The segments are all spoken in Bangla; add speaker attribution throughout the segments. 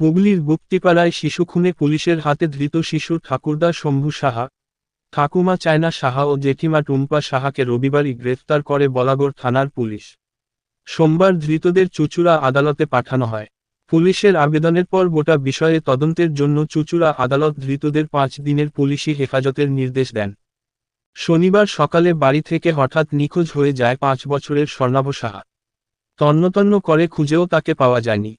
Speaker 1: হুগলির গুপ্তিপাড়ায় শিশু খুনে পুলিশের হাতে ধৃত শিশু ঠাকুরদা শম্ভু সাহা, ঠাকুমা চায়না সাহা ও জেঠিমা টুম্পা সাহাকে রবিবারই গ্রেফতার করে বলাগড় থানার পুলিশ। সোমবার ধৃতদের চুচুড়া আদালতে পাঠানো হয়। পুলিশের আবেদনের পর গোটা বিষয়ে তদন্তের জন্য চুচুড়া আদালত ধৃতদের পাঁচ দিনের পুলিশি হেফাজতের নির্দেশ দেন। শনিবার সকালে বাড়ি থেকে হঠাৎ নিখোঁজ হয়ে যায় পাঁচ বছরের স্বর্ণাভ সাহা। তন্নতন্ন করে খুঁজেও তাকে পাওয়া যায়নি।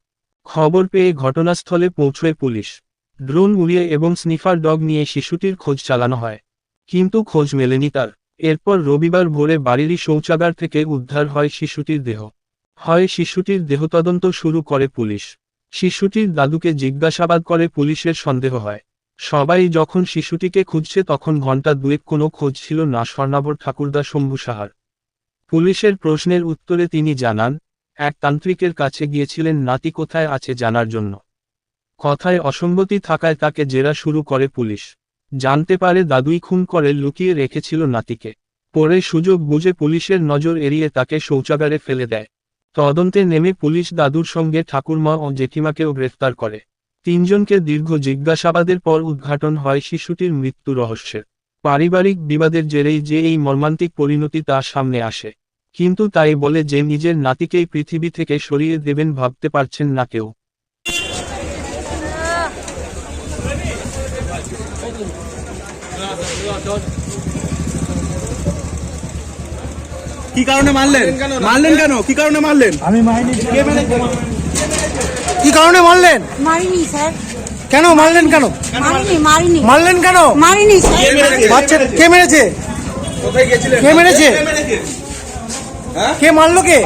Speaker 1: খবর পেয়ে ঘটনাস্থলে পৌঁছয় পুলিশ। ড্রোন উড়িয়ে এবং স্নিফার ডগ নিয়ে শিশুটির খোঁজ চালানো হয়। কিন্তু খোঁজ মেলেনি তার। এরপর রবিবার ভোরে বাড়িরই শৌচাগার থেকে উদ্ধার হয় শিশুটির দেহ। হয় শিশুটির দেহতদন্ত শুরু করে পুলিশ। শিশুটির দাদুকে জিজ্ঞাসাবাদ করে পুলিশের সন্দেহ হয়। সবাই যখন শিশুটিকে খুঁজছে তখন ঘণ্টা দুয়েক কোনো খোঁজ ছিল না স্বর্ণাবর ঠাকুরদা শম্ভু সাহার। পুলিশের প্রশ্নের উত্তরে তিনি জানান এক তান্ত্রিকের কাছে গিয়েছিলেন, নাতি কোথায় আছে জানার জন্য। কথায় অসঙ্গতি থাকায় তাকে জেরা শুরু করে পুলিশ। জানতে পারে দাদুই খুন করে লুকিয়ে রেখেছিল নাতিকে। পরে সুযোগ বুঝে পুলিশের নজর এড়িয়ে তাকে শৌচাগারে ফেলে দেয়। তদন্তে নেমে পুলিশ দাদুর সঙ্গে ঠাকুরমা ও জেঠিমাকেও গ্রেফতার করে। তিনজনকে দীর্ঘ জিজ্ঞাসাবাদের পর উদ্ঘাটন হয় শিশুটির মৃত্যু রহস্যের। পারিবারিক বিবাদের জেরেই যে এই মর্মান্তিক পরিণতি তা সামনে আসে। কিন্তু তাই বলে যে নিজের নাতিকেই পৃথিবী থেকে সরিয়ে দেবেন ভাবতে পারছেন না কেউ।
Speaker 2: কি কারণে মারলেন? মারলেন কেন? কি কারণে মারলেন?
Speaker 3: আমি মাইনি।
Speaker 4: কি কারণে মারলেন?
Speaker 5: মারিনি স্যার।
Speaker 4: কেন মারলেন কেন?
Speaker 5: মারিনি মারিনি।
Speaker 4: মারলেন কেন?
Speaker 5: মারিনি স্যার।
Speaker 4: বাচ্চা কে মেরেছে?
Speaker 2: কোথায় গেছিলেন
Speaker 4: কে মেরেছে?
Speaker 2: কে হ্যাঁ?
Speaker 4: কে মারলো কে?